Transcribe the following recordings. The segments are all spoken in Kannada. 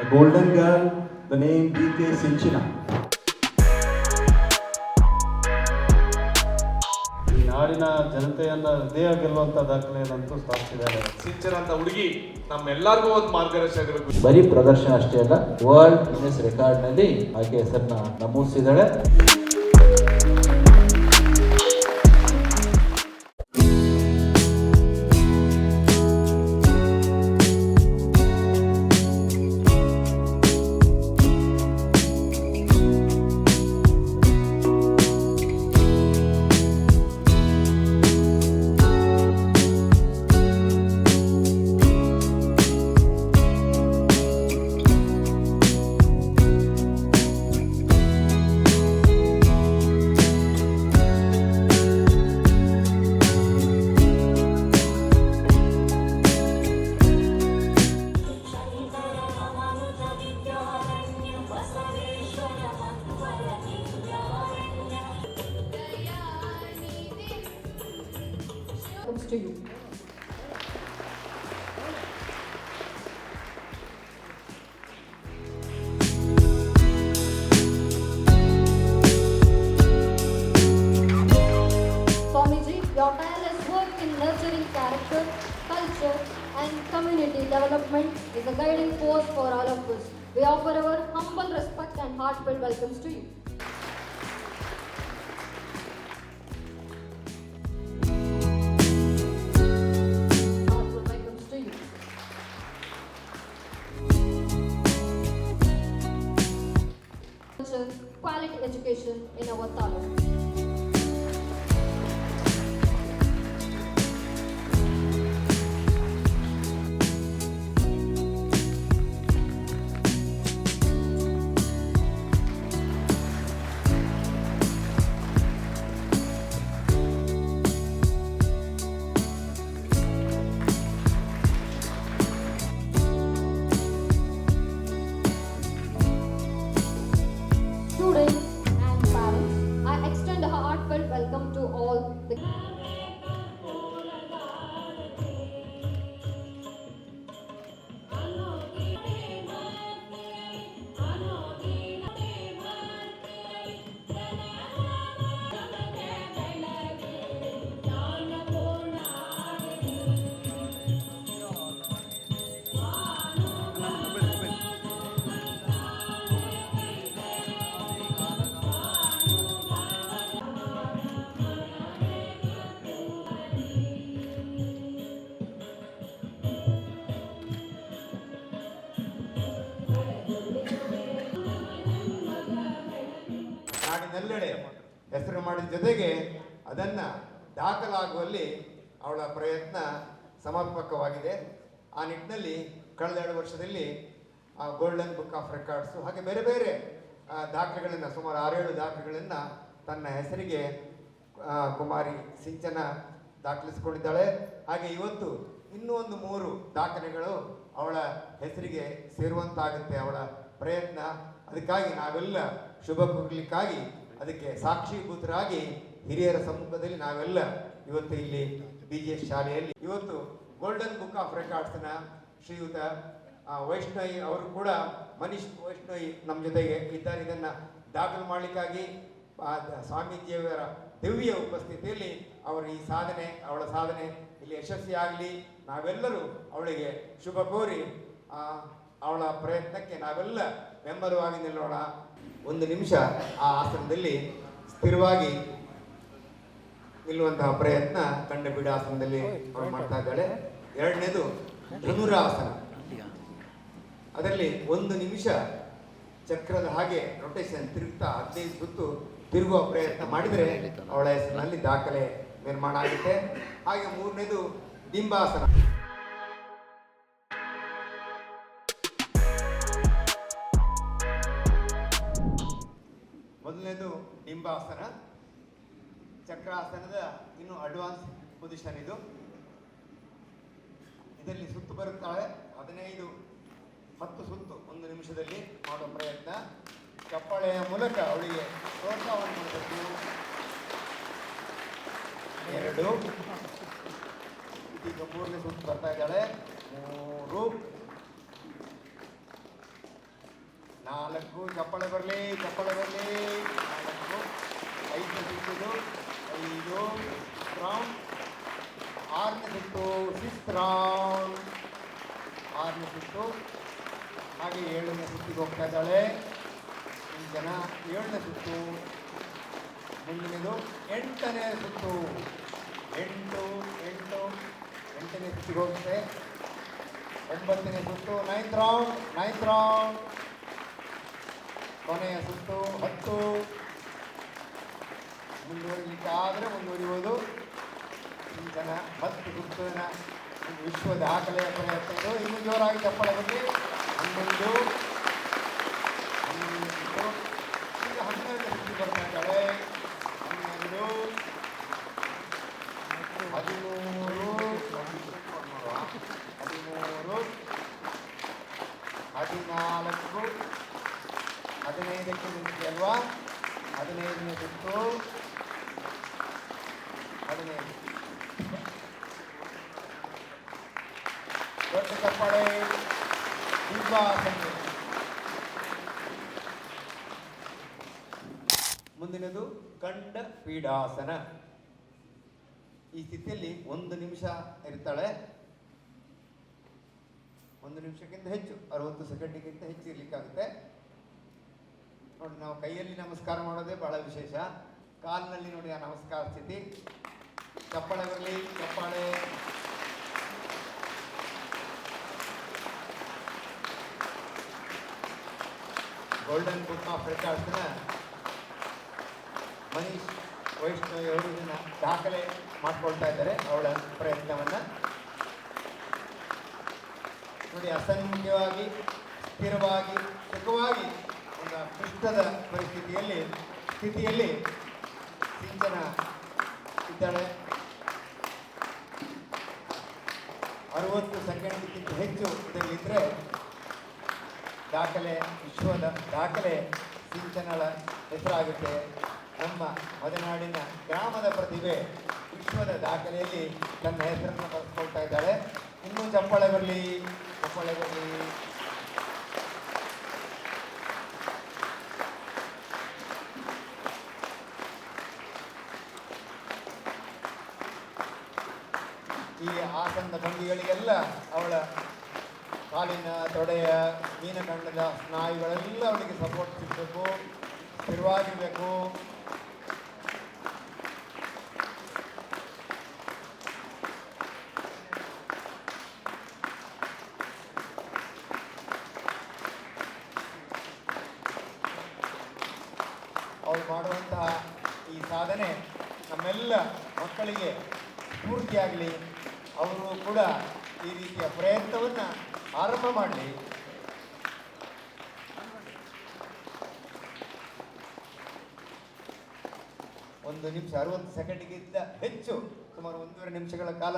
A golden girl, the name DK Sinchina. ಈ ನಾಡಿನ ಜನತೆಯನ್ನ ಹೃದಯ ಗೆಲ್ಲುವಂತ ದಾಖಲೆಯನ್ನಂತೂ ಸ್ಥಾಪಿಸಿದ್ದಾರೆ. ಸಿಂಚನ ಅಂತ ಹುಡುಗಿ ನಮ್ಮೆಲ್ಲರಿಗೂ ಒಂದು ಮಾರ್ಗದರ್ಶಕರು ಬರೀ ಪ್ರದರ್ಶನ ಅಷ್ಟೇ ಅಲ್ಲ ವರ್ಲ್ಡ್ ಗಿನ್ನೆಸ್ ರೆಕಾರ್ಡ್ನಲ್ಲಿ ಆಕೆ ಹೆಸರನ್ನ ನಮೂದಿಸಿದ್ದಾಳೆ. And community development is a guiding force for all of us. We offer our humble respect and heartfelt welcomes to you. ಹೆಸರು ಮಾಡಿದ ಜೊತೆಗೆ ಅದನ್ನು ದಾಖಲಾಗುವಲ್ಲಿ ಅವಳ ಪ್ರಯತ್ನ ಸಮರ್ಪಕವಾಗಿದೆ. ಆ ನಿಟ್ಟಿನಲ್ಲಿ ಕಳೆದ ಎರಡು ವರ್ಷದಲ್ಲಿ ಗೋಲ್ಡನ್ ಬುಕ್ ಆಫ್ ರೆಕಾರ್ಡ್ಸು ಹಾಗೆ ಬೇರೆ ಬೇರೆ ದಾಖಲೆಗಳನ್ನು, ಸುಮಾರು ಆರೇಳು ದಾಖಲೆಗಳನ್ನು ತನ್ನ ಹೆಸರಿಗೆ ಕುಮಾರಿ ಸಿಂಚನ ದಾಖಲಿಸಿಕೊಂಡಿದ್ದಾಳೆ. ಹಾಗೆ ಇವತ್ತು ಇನ್ನೂ ಒಂದು ಮೂರು ದಾಖಲೆಗಳು ಅವಳ ಹೆಸರಿಗೆ ಸೇರುವಂತಾಗುತ್ತೆ, ಅವಳ ಪ್ರಯತ್ನ. ಅದಕ್ಕಾಗಿ ನಾವೆಲ್ಲ ಶುಭ ಕೋರಲಿಕ್ಕಾಗಿ ಅದಕ್ಕೆ ಸಾಕ್ಷೀಭೂತರಾಗಿ ಹಿರಿಯರ ಸಮ್ಮುಖದಲ್ಲಿ ನಾವೆಲ್ಲ ಇವತ್ತು ಇಲ್ಲಿ ಬಿ ಜಿ ಎಸ್ ಶಾಲೆಯಲ್ಲಿ ಇವತ್ತು ಗೋಲ್ಡನ್ ಬುಕ್ ಆಫ್ ರೆಕಾರ್ಡ್ಸ್ನ ಶ್ರೀಯುತ ವೈಷ್ಣವಿ ಅವರು ಕೂಡ ಮನೀಶ್ ವೈಷ್ಣವಿ ನಮ್ಮ ಜೊತೆಗೆ ಇದ್ದಾರೆ. ಇದನ್ನು ದಾಖಲು ಮಾಡಲಿಕ್ಕಾಗಿ ಸ್ವಾಮೀಜಿಯವರ ದಿವ್ಯ ಉಪಸ್ಥಿತಿಯಲ್ಲಿ ಅವರ ಈ ಸಾಧನೆ, ಅವಳ ಸಾಧನೆ ಇಲ್ಲಿ ಯಶಸ್ವಿಯಾಗಲಿ ನಾವೆಲ್ಲರೂ ಅವಳಿಗೆ ಶುಭ ಕೋರಿ ಅವಳ ಪ್ರಯತ್ನಕ್ಕೆ ನಾವೆಲ್ಲ ಬೆಂಬಲವಾಗಿ ನಿಲ್ಲೋಣ. ಒಂದು ನಿಮಿಷ ಆ ಆಸನದಲ್ಲಿ ಸ್ಥಿರವಾಗಿ ನಿಲ್ಲುವಂತಹ ಪ್ರಯತ್ನ ಕಂಡ ಆಸನದಲ್ಲಿ ಅವಳು ಮಾಡ್ತಾ ಇದ್ದಾಳೆ. ಎರಡನೇದು ಧನುರಾಸನ ಅದರಲ್ಲಿ ಒಂದು ನಿಮಿಷ ಚಕ್ರದ ಹಾಗೆ ರೊಟೇಷನ್ ತಿರುಗ್ತಾ ಹದಿನೈದು ಸುತ್ತು ತಿರುಗುವ ಪ್ರಯತ್ನ ಮಾಡಿದರೆ ಅವಳ ಹೆಸರಿನಲ್ಲಿ ದಾಖಲೆ ನಿರ್ಮಾಣ ಆಗುತ್ತೆ. ಹಾಗೆ ಮೂರನೇದು ಡಿಂಬಾಸನ ಡಿಂಬಾಸನ ಚಕ್ರಾಸನದ ಇನ್ನು ಅಡ್ವಾನ್ಸ್ ಪೊಸಿಷನ್ ಇದು. ಇದರಲ್ಲಿ ಸುತ್ತು ಬರುತ್ತಾಳೆ. ಹದಿನೈದು ಮತ್ತು ಸುತ್ತು ಒಂದು ನಿಮಿಷದಲ್ಲಿ ಮಾಡುವ ಪ್ರಯತ್ನ. ಚಪ್ಪಾಳೆಯ ಮೂಲಕ ಅವಳಿಗೆ ಪ್ರೋತ್ಸಾಹವನ್ನು ಮಾಡಬೇಕು ಎರಡು. ಇದೀಗ ಮೂರನೇ ಸುತ್ತು ಬರ್ತಾ ಇದ್ದಾಳೆ. ಮೂರು. ನಾಲ್ಕು. ಚಪ್ಪಳೆ ಬರಲಿ ಚಪ್ಪಳೆ ಬರಲಿ ನಾಲ್ಕು ಐದು ಸಿಕ್ಕಿದು ಐದು ರೌಂಡ್ ಆರನೇ ಸಿಕ್ತು ಸಿಕ್ಸ್ ರೌಂಡ್ ಆರನೇ ಸಿಕ್ತು ಹಾಗೆ ಏಳನೇ ಸುತ್ತಿಗೆ ಹೋಗ್ತಾ ಇದ್ದಾಳೆ ಈ ಜನ ಏಳನೇ ಸುತ್ತು, ಮುಂದಿನದು ಎಂಟನೇ ಸುತ್ತು. ಎಂಟು ಎಂಟು, ಎಂಟನೇ ಸುತ್ತಿಗೆ ಹೋಗುತ್ತೆ. ಒಂಬತ್ತನೇ ಸುತ್ತು ನೈನ್ತ್ ರೌಂಡ್ ನೈನ್ತ್ ರೌಂಡ್ ಕೊನೆಯ ಸುತ್ತು, ಹತ್ತು. ಮುಂದುವರಿಲಿಕ್ಕೆ ಆದರೆ ಮುಂದುವರಿಯುವುದು ಈ ಜನ ಹತ್ತು ಸುತ್ತಿನ ವಿಶ್ವ ದಾಖಲೆಯ ಪ್ರಯತ್ನ ಇನ್ನೂ ಜೋರಾಗಿ ಚಪ್ಪಳ ಹನ್ನೊಂದು ಹನ್ನೊಂದು ಸುತ್ತು ಈಗ ಹನ್ನೆರಡು ಸುತ್ತು ಬರ್ತಾ ಇದ್ದಾಳೆ ಹನ್ನೆರಡು ಹದಿಮೂರು ಹದಿಮೂರು ಹದಿನಾಲ್ಕು ಹದಿನೈದಕ್ಕೆ ನಿಂತಿದೆ ಅಲ್ವಾ ಹದಿನೈದನೇ ಸುತ್ತು ಹದಿನೈದು ದೊಡ್ಡ ಚಪ್ಪಾಳೆ ದಿವ್ಯಾ ಸಂಖ್ಯೆ ಮುಂದಿನದು ಕಂಡ ಪೀಡಾಸನ ಈ ಸ್ಥಿತಿಯಲ್ಲಿ ಒಂದು ನಿಮಿಷ ಇರ್ತಾಳೆ. ಒಂದು ನಿಮಿಷಕ್ಕಿಂತ ಹೆಚ್ಚು, ಅರವತ್ತು ಸೆಕೆಂಡಿಗಿಂತ ಹೆಚ್ಚು ಇರ್ಲಿಕ್ಕಾಗುತ್ತೆ. ನೋಡಿ, ನಾವು ಕೈಯಲ್ಲಿ ನಮಸ್ಕಾರ ಮಾಡೋದೇ ಬಹಳ ವಿಶೇಷ. ಕಾಲಿನಲ್ಲಿ ನೋಡಿ ಆ ನಮಸ್ಕಾರ ಸ್ಥಿತಿ. ಚಪ್ಪಾಳೆ ಬರಲಿ, ಚಪ್ಪಾಳೆ. ಗೋಲ್ಡನ್ ಬುಕ್ ಆಫ್ ರೆಕಾರ್ಡ್ಸ್ನ ಮನೀಶ್. ವೈಷ್ಣವಿ ಅವರು ಇದನ್ನ ದಾಖಲೆ ಮಾಡ್ಕೊಳ್ತಾ ಇದ್ದಾರೆ ಅವಳ ಪ್ರಯತ್ನವನ್ನು. ನೋಡಿ, ಅಸಂಖ್ಯವಾಗಿ, ಸ್ಥಿರವಾಗಿ, ಸುಖವಾಗಿ ಒಂದು ಕೃಷ್ಣದ ಪರಿಸ್ಥಿತಿಯಲ್ಲಿ, ಸ್ಥಿತಿಯಲ್ಲಿ ಸಿಂಚನ ಇದ್ದಾಳೆ. ಅರವತ್ತು ಸೆಕೆಂಡ್ಗಿಂತ ಹೆಚ್ಚು ಇದರಲ್ಲಿದ್ದರೆ ದಾಖಲೆ, ವಿಶ್ವದ ದಾಖಲೆ ಸಿಂಚನಳ ಹೆಸರಾಗುತ್ತೆ. ನಮ್ಮ ಮಲೆನಾಡಿನ ಗ್ರಾಮದ ಪ್ರತಿಭೆ ವಿಶ್ವದ ದಾಖಲೆಯಲ್ಲಿ ತನ್ನ ಹೆಸರನ್ನು ಬರೆಸ್ಕೊಳ್ತಾ ಇದ್ದಾಳೆ. ಇನ್ನೂ ಚಪ್ಪಳೆ ಬರಲಿ ಚಪ್ಪಳೆ ಬರಲಿ. ಈ ಆಸನದ ಭಂಗಿಗಳಿಗೆಲ್ಲ ಅವಳ ಕಾಲಿನ ತೊಡೆಯ ಮೀನಕಂಡದ ಸ್ನಾಯುಗಳೆಲ್ಲ ಅವಳಿಗೆ ಸಪೋರ್ಟ್ ಸಿಗಬೇಕು, ಸ್ಥಿರವಾಗಿರಬೇಕು ಅವಳು ಮಾಡುವಂತಹ ಈ ಸಾಧನೆ ನಮ್ಮೆಲ್ಲ ಮಕ್ಕಳಿಗೆ ಪೂರ್ತಿಯಾಗಲಿ ಅವರು ಕೂಡ ಈ ರೀತಿಯ ಪ್ರಯತ್ನವನ್ನು ಆರಂಭ ಮಾಡಲಿ. ಒಂದು ನಿಮಿಷ, ಅರವತ್ತು ಸೆಕೆಂಡ್ಗಿಂತ ಹೆಚ್ಚು, ಸುಮಾರು ಒಂದೂವರೆ ನಿಮಿಷಗಳ ಕಾಲ.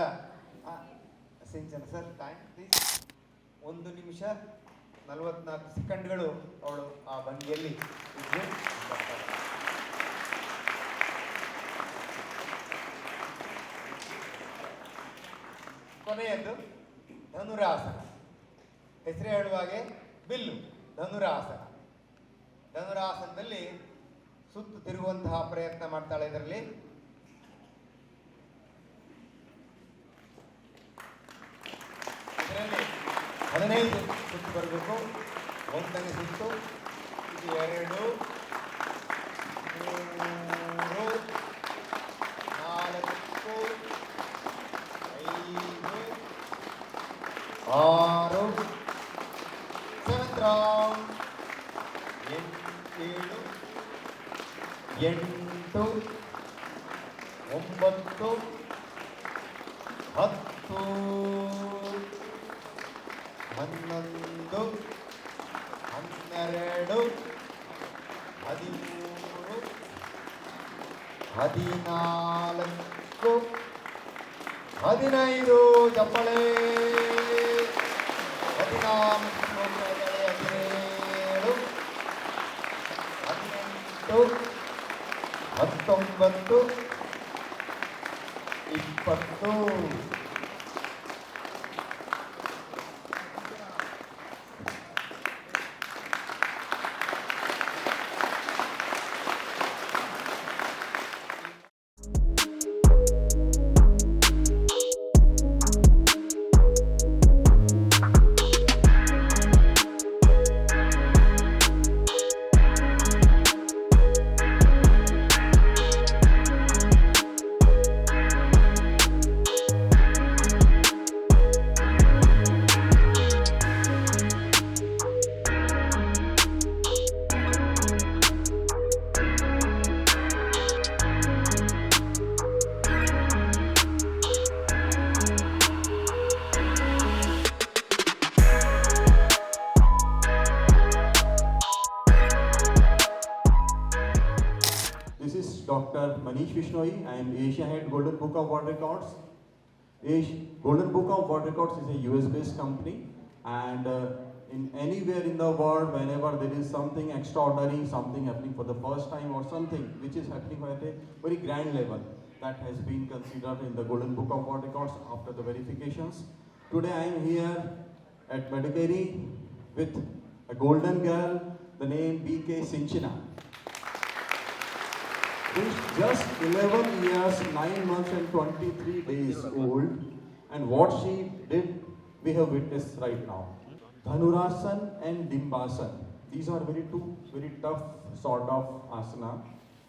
ಸಿಂಚನ ಸರ್ ಟೈಮ್ ಪ್ಲೀಸ್ ಒಂದು ನಿಮಿಷ, ನಲವತ್ನಾಲ್ಕು ಸೆಕೆಂಡ್ಗಳು ಅವಳು ಆ ಭಂಗಿಯಲ್ಲಿ ಇದ್ದು ಬರ್ತಾಳೆ. ಕೊನೆಯದ್ದು ಧನುರಾಸನ. ಹೆಸರು ಹೇಳುವಾಗೆ ಬಿಲ್ಲು, ಧನುರಾಸನ. ಧನುರಾಸನದಲ್ಲಿ ಸುತ್ತು ತಿರುಗುವಂತಹ ಪ್ರಯತ್ನ ಮಾಡ್ತಾಳೆ ಇದರಲ್ಲಿ. ಇದರಲ್ಲಿ ಹದಿನೈದು ಸುತ್ತು ಬರಬೇಕು. ಒಂದನೇ ಸುತ್ತು ಎರಡು, ಮೂರು ಎಂಟು ಒಂಬತ್ತು ಹತ್ತು ಹನ್ನೊಂದು ಹನ್ನೆರಡು ಹದಿಮೂರು ಹದಿನಾಲ್ಕು ಹದಿನೈದು ಚಪ್ಪಳೆ ಹದಿನಾಲ್ಕು. ಹತ್ತೊಂಬತ್ತು ಇಪ್ಪತ್ತು. Manish Vishnoi. I am Asia Head Golden Book of World Records. Asia, Golden Book of World Records is a US-based company, and uh, in anywhere in the world, whenever there is something extraordinary, something happening for the first time, or something which is happening at a very grand level, that has been considered in the Golden Book of World Records after the verifications. Today, I am here at Madikeri with a golden girl, the name BK Sinchina. She's just 11 years, 9 months and 23 days old. And what she did, we have witnessed right now. Dhanurasan and Dimbasan. These are very two very tough sort of asana.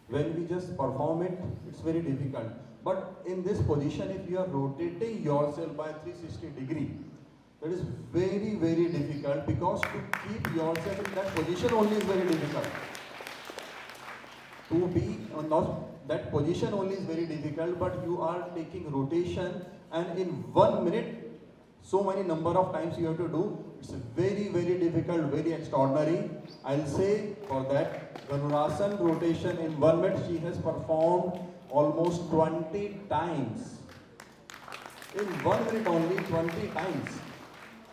When we just perform it, it's very difficult. But in this position, if you are rotating yourself by 360 degree, that is very, very difficult because to keep yourself in that position only is very difficult to be on not that position only is very difficult but you are taking rotation and in one minute so many number of times you have to do it's very very difficult very extraordinary. I'll say for that Dhanurasan rotation in one minute she has performed almost 20 times. In one minute only 20 times.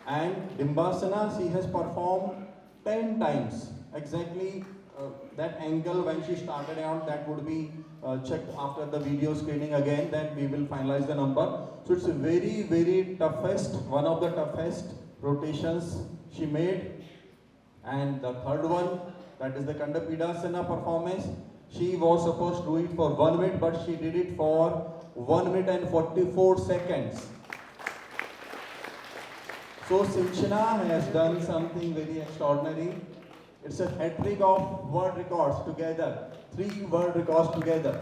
And Dimbasana she has performed 10 times exactly uh, that angle when she started out that would be uh, checked after the video screening again then we will finalize the number. So it's a very very toughest one of the toughest rotations she made. And the third one that is the kandapida Kandapidasana performance. She was supposed to do it for one minute but she did it for 1 minute and 44 seconds. So Sinchana has done something very extraordinary. It's a hat trick of world records together, three world records together.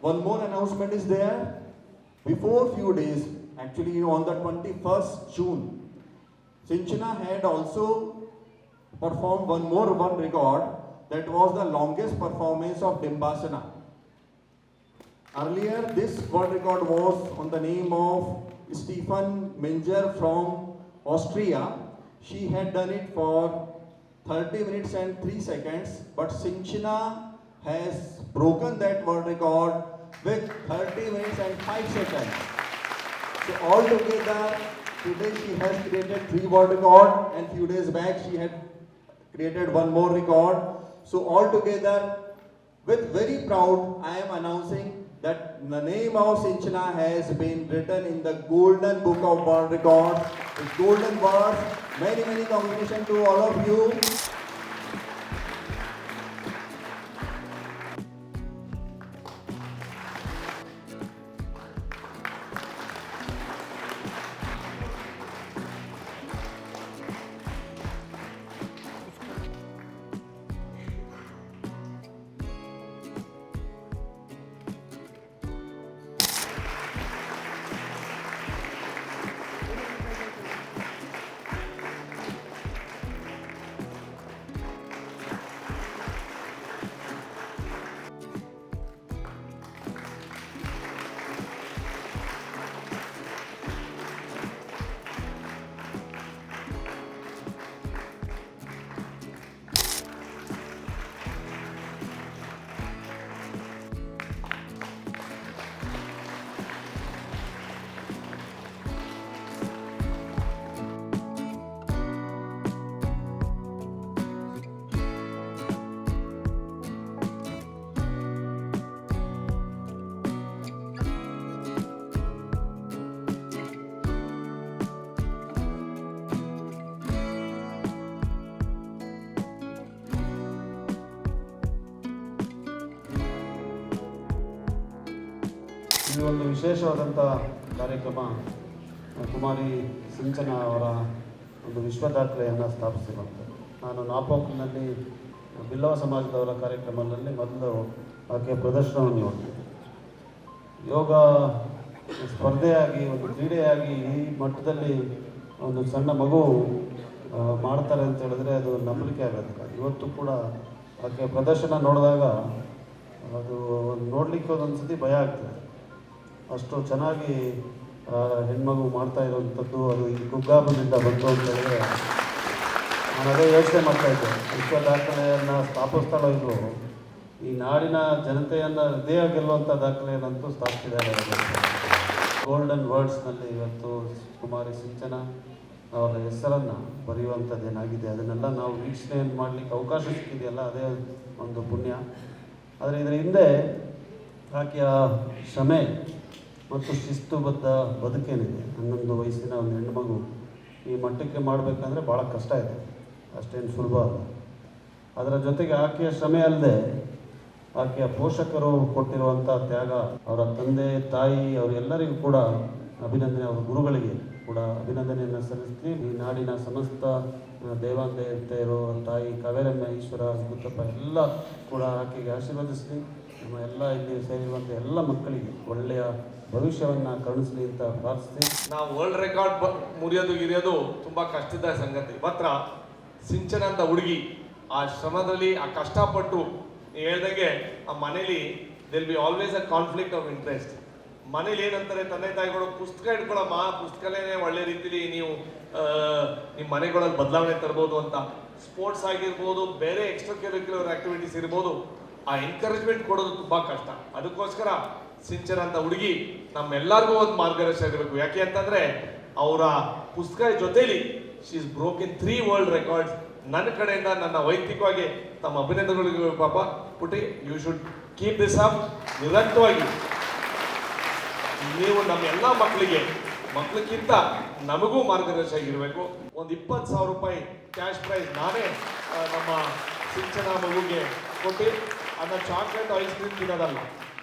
One more announcement is there. Before few days, actually on the 21st June, Sinchana had also performed one more world record that was the longest performance of Dimbasana. Earlier, this world record was on the name of Stefan Minger from Austria. She had done it for 30 minutes and 3 seconds, but Sinchina has broken that world record with 30 minutes and 5 seconds. So altogether, today she has created three world record and few days back she had created one more record. So altogether, with very proud, I am announcing that the name of Sinchana has been written in the Golden Book of World Records. With golden words, many, many congratulations to all of you. ವಿಶೇಷವಾದಂಥ ಕಾರ್ಯಕ್ರಮ ಕುಮಾರಿ ಸಿಂಚನ ಅವರ ಒಂದು ವಿಶ್ವ ದಾಖಲೆಯನ್ನು ಸ್ಥಾಪಿಸಿರುವಂಥದ್ದು ನಾನು ನಾಪೋಕ್ನಲ್ಲಿ ಬಿಲ್ಲವ ಸಮಾಜದವರ ಕಾರ್ಯಕ್ರಮದಲ್ಲಿ ಮೊದಲು ಆಕೆಯ ಪ್ರದರ್ಶನವನ್ನು ನೋಡಿದೆ ಯೋಗ ಸ್ಪರ್ಧೆಯಾಗಿ, ಒಂದು ಕ್ರೀಡೆಯಾಗಿ ಈ ಮಟ್ಟದಲ್ಲಿ ಒಂದು ಸಣ್ಣ ಮಗು ಮಾಡ್ತಾರೆ ಅಂತ ಹೇಳಿದ್ರೆ ಅದು ನಂಬಲಿಕೆ ಆಗೋದಿಲ್ಲ. ಇವತ್ತು ಕೂಡ ಆಕೆ ಪ್ರದರ್ಶನ ನೋಡಿದಾಗ ಅದು ನೋಡಲಿಕ್ಕೆ ಒಂದೊಂದು ಸತಿ ಭಯ ಆಗ್ತದೆ. ಅಷ್ಟು ಚೆನ್ನಾಗಿ ಹೆಣ್ಮಗು ಮಾಡ್ತಾ ಇರೋವಂಥದ್ದು ಅದು ಈ ಕುಗ್ಗಾಮದಿಂದ ಬಂತು ಅಂತ ಹೇಳಿದ್ರೆ ನಾನು ಅದೇ ಯೋಚನೆ ಮಾಡ್ತಾ ಇದ್ದೆ. ವಿಶ್ವ ದಾಖಲೆಯನ್ನು ಸ್ಥಾಪಿಸ್ತಾಳೋ ಇಲ್ವೋ, ಈ ನಾಡಿನ ಜನತೆಯನ್ನು ಹೃದಯ ಗೆಲ್ಲುವಂಥ ದಾಖಲೆಯನ್ನಂತೂ ಸ್ಥಾಪಿಸಿದ್ದಾರೆ ಗೋಲ್ಡನ್ ವರ್ಡ್ಸ್ನಲ್ಲಿ ಇವತ್ತು ಕುಮಾರಿ ಸಿಂಚನ ಅವರ ಹೆಸರನ್ನು ಬರೆಯುವಂಥದ್ದೇನಾಗಿದೆ? ಅದನ್ನೆಲ್ಲ ನಾವು ವೀಕ್ಷಣೆಯನ್ನು ಮಾಡಲಿಕ್ಕೆ ಅವಕಾಶ ಸಿಕ್ಕಿದೆಯಲ್ಲ, ಅದೇ ಒಂದು ಪುಣ್ಯ. ಆದರೆ ಇದರ ಹಿಂದೆ ಆಕೆಯ ಶ್ರಮೆ ಮತ್ತು ಶಿಸ್ತುಬದ್ಧ ಬದುಕೇನಿದೆ. ಹನ್ನೊಂದು ವಯಸ್ಸಿನ ಒಂದು ಹೆಣ್ಣು ಮಗು ಈ ಮಟ್ಟಕ್ಕೆ ಮಾಡಬೇಕಂದ್ರೆ ಭಾಳ ಕಷ್ಟ ಇದೆ. ಅಷ್ಟೇನು ಸುಲಭ ಅಲ್ಲ. ಅದರ ಜೊತೆಗೆ ಆಕೆಯ ಶ್ರಮ ಅಲ್ಲದೆ ಆಕೆಯ ಪೋಷಕರು ಕೊಟ್ಟಿರುವಂಥ ತ್ಯಾಗ, ಅವರ ತಂದೆ, ತಾಯಿ, ಅವರೆಲ್ಲರಿಗೂ ಕೂಡ ಅಭಿನಂದನೆ, ಅವರ ಗುರುಗಳಿಗೆ ಕೂಡ ಅಭಿನಂದನೆಯನ್ನು ಸಲ್ಲಿಸ್ತೀವಿ. ಈ ನಾಡಿನ ಸಮಸ್ತ ಇರೋ ತಾಯಿ ಕಾವೇರಮ್ಮ, ಈಶ್ವರ ಗುತ್ತಪ್ಪ ಎಲ್ಲ ಕೂಡ ಆಕೆಗೆ ಆಶೀರ್ವದಿಸಲಿ ನಮ್ಮ ಎಲ್ಲ ಇಲ್ಲಿ ಸೇರಿರುವಂಥ ಎಲ್ಲ ಮಕ್ಕಳಿಗೆ ಒಳ್ಳೆಯ ಭವಿಷ್ಯವನ್ನು ಕರುಣಿಸಲಿ ಅಂತ ಪ್ರಾರ್ಥಿಸ್ತೀನಿ. ನಾವು ವರ್ಲ್ಡ್ ರೆಕಾರ್ಡ್ ಮುರಿಯೋದು ಇರಿಯೋದು ತುಂಬಾ ಕಷ್ಟದ ಸಂಗತಿ. ಮಾತ್ರ ಸಿಂಚನ ಅಂತ ಹುಡುಗಿ ಆ ಶ್ರಮದಲ್ಲಿ, ಆ ಕಷ್ಟಪಟ್ಟು ಹೇಳ್ದಂಗೆ ಆ ಮನೇಲಿ there'll be always a conflict of interest ಮನೇಲಿ ಏನಂತಾರೆ, ತಂದೆ ತಾಯಿಗಳು, ಪುಸ್ತಕ ಇಟ್ಕೊಳಮ್ಮ ಪುಸ್ತಕನೇ ಒಳ್ಳೆ ರೀತಿಲಿ ನೀವು ನಿಮ್ಮ ಮನೆಗಳಲ್ಲಿ ಬದಲಾವಣೆ ತರ್ಬೋದು ಅಂತ. ಸ್ಪೋರ್ಟ್ಸ್ ಆಗಿರ್ಬೋದು, ಬೇರೆ ಎಕ್ಸ್ಟ್ರಾ ಕ್ಯಾರಿಕ್ಯುಲರ್ ಆಕ್ಟಿವಿಟೀಸ್ ಇರ್ಬೋದು. ಆ ಎನ್ಕರೇಜ್ಮೆಂಟ್ ಕೊಡೋದು ತುಂಬಾ ಕಷ್ಟ. ಅದಕ್ಕೋಸ್ಕರ ಸಿಂಚನ ಅಂತ ಹುಡುಗಿ ನಮ್ಮೆಲ್ಲರಿಗೂ ಒಂದು ಮಾರ್ಗದರ್ಶನ ಆಗಬೇಕು ಯಾಕೆ ಅಂತಂದ್ರೆ ಅವರ ಪುಸ್ತಕ ಜೊತೆಲಿ she is broken three world records ನನ್ನ ಕಡೆಯಿಂದ, ನನ್ನ ವೈಯಕ್ತಿಕವಾಗಿ ತಮ್ಮ ಅಭಿನಂದನೆಗಳಿಗೆ ಪಾಪ. ಪುಟಿ you should keep this up ನಿರಂತರವಾಗಿ. ನೀವು ನಮ್ಮ ಎಲ್ಲ ಮಕ್ಕಳಿಗೆ, ಮಕ್ಕಳಿಗಿಂತ ನಮಗೂ ಮಾರ್ಗದರ್ಶಿ ಆಗಿರಬೇಕು. ಒಂದು ಇಪ್ಪತ್ತು ಸಾವಿರ ರೂಪಾಯಿ ಕ್ಯಾಶ್ ಪ್ರೈಸ್ ನಾನೇ ನಮ್ಮ ಸಿಂಚನ ಮಗುಗೆ ಕೊಟ್ಟು ಅದನ್ನ ಚಾಕ್ಲೇಟ್ ಐಸ್ ಕ್ರೀಮ್ ತಿನ್ನೋದಲ್ಲ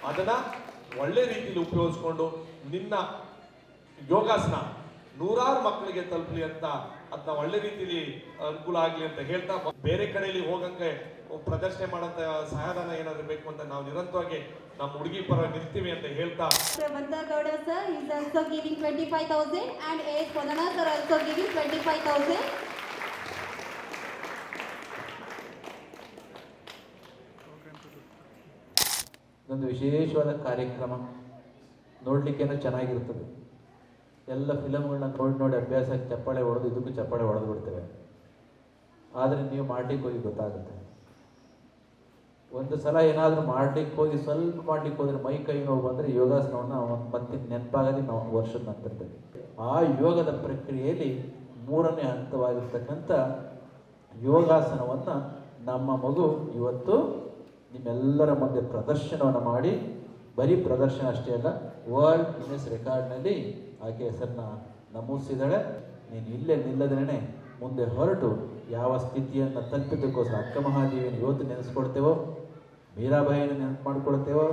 ಅದನ್ನ ಒಳ್ಳೆ ರೀತಿಯಲ್ಲಿ ಉಪಯೋಗಿಸ್ಕೊಂಡು ನಿನ್ನ ಯೋಗಾಸನ ನೂರಾರು ಮಕ್ಕಳಿಗೆ ತಲುಪಲಿ ಅಂತ ಅದನ್ನ ಒಳ್ಳೆ ರೀತಿಲಿ ಅನುಕೂಲ ಆಗಲಿ ಅಂತ ಹೇಳ್ತಾ ಬೇರೆ ಕಡೆಯಲ್ಲಿ ಹೋಗಂಗೆ ಪ್ರದರ್ಶನೆ ಮಾಡಂತ ಸಹಾಯಧನ ಏನಾದ್ರು ಬೇಕು ಅಂತ ನಾವು ನಿರಂತರವಾಗಿ ನಮ್ಮ ಹುಡುಗಿ ಪರ ನಿಲ್ತೀವಿ ಅಂತ ಹೇಳ್ತಾ Mr. Bandagowda sir twenty also giving 25,000 and sir also giving twenty five 25,000. ಇದೊಂದು ವಿಶೇಷವಾದ ಕಾರ್ಯಕ್ರಮ. ನೋಡಲಿಕ್ಕೇನೋ ಚೆನ್ನಾಗಿರ್ತದೆ ಎಲ್ಲ ಫಿಲಮ್ಗಳನ್ನ ನೋಡಿ ನೋಡಿ ಅಭ್ಯಾಸಕ್ಕೆ ಚಪ್ಪಾಳೆ ಹೊಡೆದು ಇದಕ್ಕೂ ಚಪ್ಪಾಳೆ ಹೊಡೆದು ಬಿಡ್ತೇವೆ. ಆದರೆ ನೀವು ಮಾಡ್ಲಿಕ್ಕೆ ಹೋಗಿ ಗೊತ್ತಾಗುತ್ತೆ. ಒಂದು ಸಲ ಏನಾದರೂ ಮಾಡ್ಲಿಕ್ಕೆ ಹೋಗಿ ಸ್ವಲ್ಪ ಮಾಡ್ಲಿಕ್ಕೆ ಹೋದ್ರೆ ಮೈ ಕೈ ನೋವು ಬಂದರೆ ಯೋಗಾಸನವನ್ನು ಮತ್ತೆ ನೆನಪಾಗದೆ ನಾವು ವರ್ಷದ ನಂತರದಲ್ಲಿ ಆ ಯೋಗದ ಪ್ರಕ್ರಿಯೆಯಲ್ಲಿ ಮೂರನೇ ಹಂತವಾಗಿರ್ತಕ್ಕಂಥ ಯೋಗಾಸನವನ್ನು ನಮ್ಮ ಮಗು ಇವತ್ತು ನಿಮ್ಮೆಲ್ಲರ ಮುಂದೆ ಪ್ರದರ್ಶನವನ್ನು ಮಾಡಿ, ಬರೀ ಪ್ರದರ್ಶನ ಅಷ್ಟೇ ಅಲ್ಲ ವರ್ಲ್ಡ್ ಗಿನ್ನೆಸ್ ರೆಕಾರ್ಡ್ನಲ್ಲಿ ಆಕೆ ಹೆಸರನ್ನ ನಮೂದಿಸಿದಾಳೆ. ನೀನು ಇಲ್ಲೇ ನಿಲ್ಲದೇನೆ ಮುಂದೆ ಹೊರಟು ಯಾವ ಸ್ಥಿತಿಯನ್ನು ತಲುಪಿದ್ದಕ್ಕೋಸ್ಕರ ಅಕ್ಕ ಮಹಾದೇವಿಯನ್ನು ಇವತ್ತು ನೆನೆಸ್ಕೊಳ್ತೇವೋ ಮೀರಾಬಾಯಿನ ನೆನಪು ಮಾಡ್ಕೊಳ್ತೇವೋ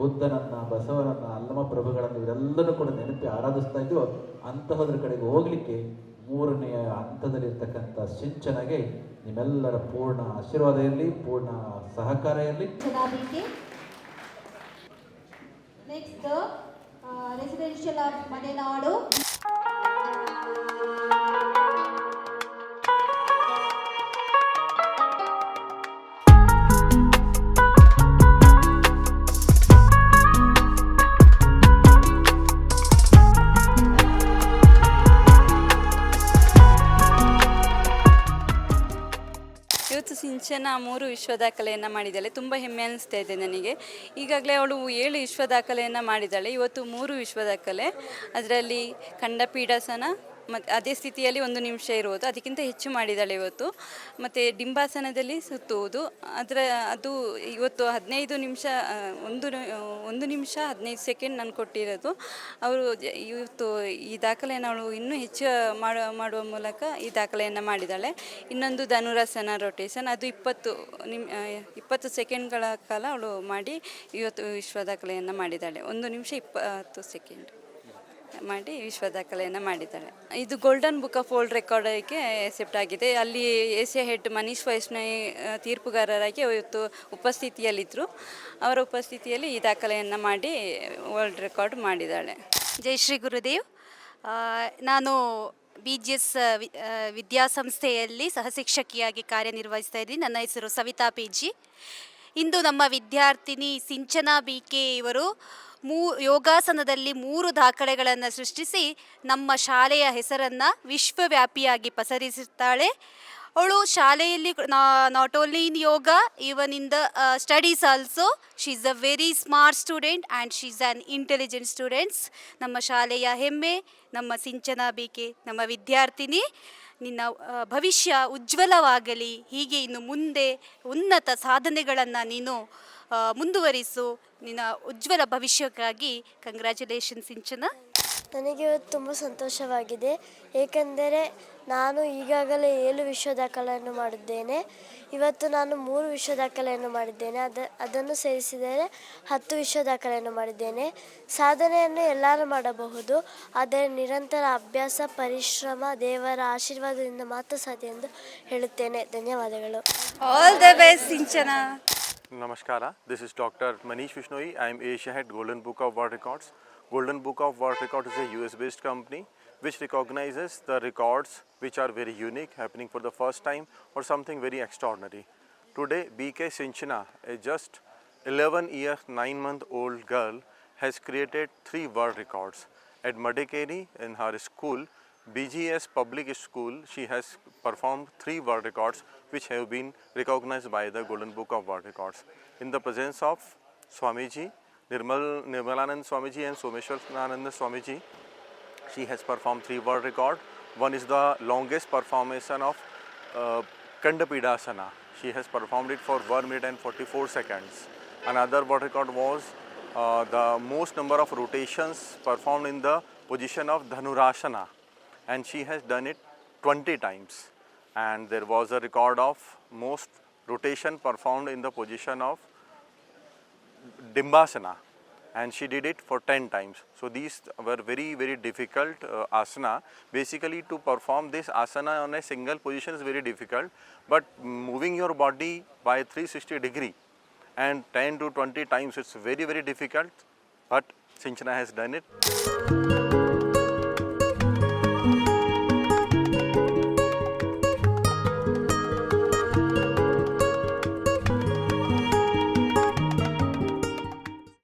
ಬುದ್ಧನನ್ನ, ಬಸವನನ್ನ ಅಲ್ಲಮ ಪ್ರಭುಗಳನ್ನು ಇವರೆಲ್ಲರೂ ಕೂಡ ನೆನಪಿ ಆರಾಧಿಸ್ತಾ ಇದ್ದೋ ಅಂತಹದ್ರ ಕಡೆಗೆ ಹೋಗ್ಲಿಕ್ಕೆ ಮೂರನೆಯ ಹಂತದಲ್ಲಿರ್ತಕ್ಕಂಥ ಸಿಂಚನಗೆ ನಿಮ್ಮೆಲ್ಲರ ಪೂರ್ಣ ಆಶೀರ್ವಾದ ಇರಲಿ ಪೂರ್ಣ ಸಹಕಾರ ಇರಲಿ. ನೆಕ್ಸ್ಟ್ ರೆಸಿಡೆನ್ಷಿಯಲ್ ಆಫ್ uh, ಇವತ್ತು ಸಿಂಚನ ಮೂರು ವಿಶ್ವ ದಾಖಲೆಯನ್ನು ಮಾಡಿದ್ದಾಳೆ. ತುಂಬ ಹೆಮ್ಮೆ ಅನಿಸ್ತಾ ಇದೆ ನನಗೆ. ಈಗಾಗಲೇ ಅವಳು ಏಳು ವಿಶ್ವ ದಾಖಲೆಯನ್ನು ಮಾಡಿದ್ದಾಳೆ. ಇವತ್ತು ಮೂರು ವಿಶ್ವ ದಾಖಲೆ ಅದರಲ್ಲಿ ಖಂಡಪೀಡಾಸನ ಮತ್ತು ಅದೇ ಸ್ಥಿತಿಯಲ್ಲಿ ಒಂದು ನಿಮಿಷ ಇರುವುದು. ಅದಕ್ಕಿಂತ ಹೆಚ್ಚು ಮಾಡಿದ್ದಾಳೆ ಇವತ್ತು. ಮತ್ತು ಡಿಂಬಾಸನದಲ್ಲಿ ಸುತ್ತುವುದು. ಅದರ ಅದು ಇವತ್ತು ಹದಿನೈದು ನಿಮಿಷ ಒಂದು ಒಂದು ನಿಮಿಷ ಹದಿನೈದು ಸೆಕೆಂಡ್ ನಾನು ಕೊಟ್ಟಿರೋದು. ಅವರು ಇವತ್ತು ಈ ದಾಖಲೆಯನ್ನು ಅವಳು ಇನ್ನೂ ಹೆಚ್ಚು ಮಾಡುವ ಮಾಡುವ ಮೂಲಕ ಈ ದಾಖಲೆಯನ್ನು ಮಾಡಿದ್ದಾಳೆ ಇನ್ನೊಂದು ಧನುರಾಸನ ರೊಟೇಷನ್ ಅದು ಇಪ್ಪತ್ತು ನಿಮ್ ಇಪ್ಪತ್ತು ಸೆಕೆಂಡ್ಗಳ ಕಾಲ ಅವಳು ಮಾಡಿ ಇವತ್ತು ವಿಶ್ವ ದಾಖಲೆಯನ್ನು ಮಾಡಿದ್ದಾಳೆ ಒಂದು ನಿಮಿಷ ಇಪ್ಪತ್ತು ಸೆಕೆಂಡ್ ಮಾಡಿ ವಿಶ್ವ ದಾಖಲೆಯನ್ನು ಮಾಡಿದ್ದಾಳೆ ಇದು ಗೋಲ್ಡನ್ ಬುಕ್ ಆಫ್ ವರ್ಲ್ಡ್ ರೆಕಾರ್ಡಕ್ಕೆ ಎಸೆಪ್ಟ್ ಆಗಿದೆ. ಅಲ್ಲಿ ಏಷ್ಯಾ ಹೆಡ್ ಮನೀಶ್ ವೈಷ್ಣವಿ ತೀರ್ಪುಗಾರರಾಗಿ ಇವತ್ತು ಉಪಸ್ಥಿತಿಯಲ್ಲಿದ್ದರು ಅವರ ಉಪಸ್ಥಿತಿಯಲ್ಲಿ ಈ ದಾಖಲೆಯನ್ನು ಮಾಡಿ ವರ್ಲ್ಡ್ ರೆಕಾರ್ಡ್ ಮಾಡಿದ್ದಾಳೆ. ಜೈ ಶ್ರೀ ಗುರುದೇವ್. ನಾನು ಬಿ ಜಿ ಎಸ್ ವಿದ್ಯಾಸಂಸ್ಥೆಯಲ್ಲಿ ಸಹಶಿಕ್ಷಕಿಯಾಗಿ ಕಾರ್ಯನಿರ್ವಹಿಸ್ತಾ ಇದ್ದೀನಿ. ನನ್ನ ಹೆಸರು ಸವಿತಾ ಪಿ ಜಿ. ಇಂದು ನಮ್ಮ ವಿದ್ಯಾರ್ಥಿನಿ ಸಿಂಚನಾ ಬಿ ಕೆ ಇವರು ಮೂ, ಯೋಗಾಸನದಲ್ಲಿ ಮೂರು ದಾಖಲೆಗಳನ್ನು ಸೃಷ್ಟಿಸಿ ನಮ್ಮ ಶಾಲೆಯ ಹೆಸರನ್ನು ವಿಶ್ವವ್ಯಾಪಿಯಾಗಿ ಪಸರಿಸುತ್ತಾಳೆ. ಅವಳು ಶಾಲೆಯಲ್ಲಿ not only in yoga even in the studies also she is a very smart student and she is an intelligent students ನಮ್ಮ ಶಾಲೆಯ ಹೆಮ್ಮೆ, ನಮ್ಮ ಸಿಂಚನ ಬೇಕೆ, ನಮ್ಮ ವಿದ್ಯಾರ್ಥಿನಿ. ನಿನ್ನ ಭವಿಷ್ಯ ಉಜ್ವಲವಾಗಲಿ, ಹೀಗೆ ಇನ್ನು ಮುಂದೆ ಉನ್ನತ ಸಾಧನೆಗಳನ್ನು ನೀನು ಮುಂದುವರಿಸು. ನಿನ್ನ ಉಜ್ವಲ ಭವಿಷ್ಯಕ್ಕಾಗಿ ಕಂಗ್ರ್ಯಾಚುಲೇಷನ್ ಸಿಂಚನ ನನಗೆ ತುಂಬ ಸಂತೋಷವಾಗಿದೆ. ಏಕೆಂದರೆ ನಾನು ಈಗಾಗಲೇ ಏಳು ವಿಶ್ವ ದಾಖಲೆಯನ್ನು ಮಾಡಿದ್ದೇನೆ. ಇವತ್ತು ನಾನು ಮೂರು ವಿಶ್ವ ದಾಖಲೆಯನ್ನು ಮಾಡಿದ್ದೇನೆ. ಅದ ಅದನ್ನು ಸೇರಿಸಿದರೆ ಹತ್ತು ವಿಶ್ವ ದಾಖಲೆಯನ್ನು ಮಾಡಿದ್ದೇನೆ. ಸಾಧನೆಯನ್ನು ಎಲ್ಲರೂ ಮಾಡಬಹುದು ಆದರೆ ನಿರಂತರ ಅಭ್ಯಾಸ ಪರಿಶ್ರಮ ದೇವರ ಆಶೀರ್ವಾದದಿಂದ ಮಾತ್ರ ಸಾಧ್ಯ ಎಂದು ಹೇಳುತ್ತೇನೆ. ಧನ್ಯವಾದಗಳು. ಆಲ್ ದ ಬೆಸ್ಟ್ ಸಿಂಚನ ನಮಸ್ಕಾರ. This is doctor Manish Vishnoi. I am Asia head Golden book of World records Golden Book of World Records is a US based company. Which recognizes the records which are very unique, happening for the first time, or something very extraordinary. Today, BK Sinchana, a just 11 year, 9 month old girl, has created three world records. At Madikeri, in her school, BGS Public School, she has performed three world records which have been recognized by the Golden Book of World Records. In the presence of Swamiji, Nirmal, Nirmalanand Swamiji and Someshwarananda Swamiji, she has performed three world record. One is the longest performance of uh, Kandapidasana. She has performed it for 1 minute and 44 seconds. Another world record was uh, the most number of rotations performed in the position of Dhanurasana and she has done it 20 times. And there was a record of most rotation performed in the position of Dimbasana and she did it for 10 times. So these were very very difficult uh, asana. Basically to perform this asana on a single position is very difficult but moving your body by 360 degree and 10 to 20 times it's very very difficult but Sinchana has done it.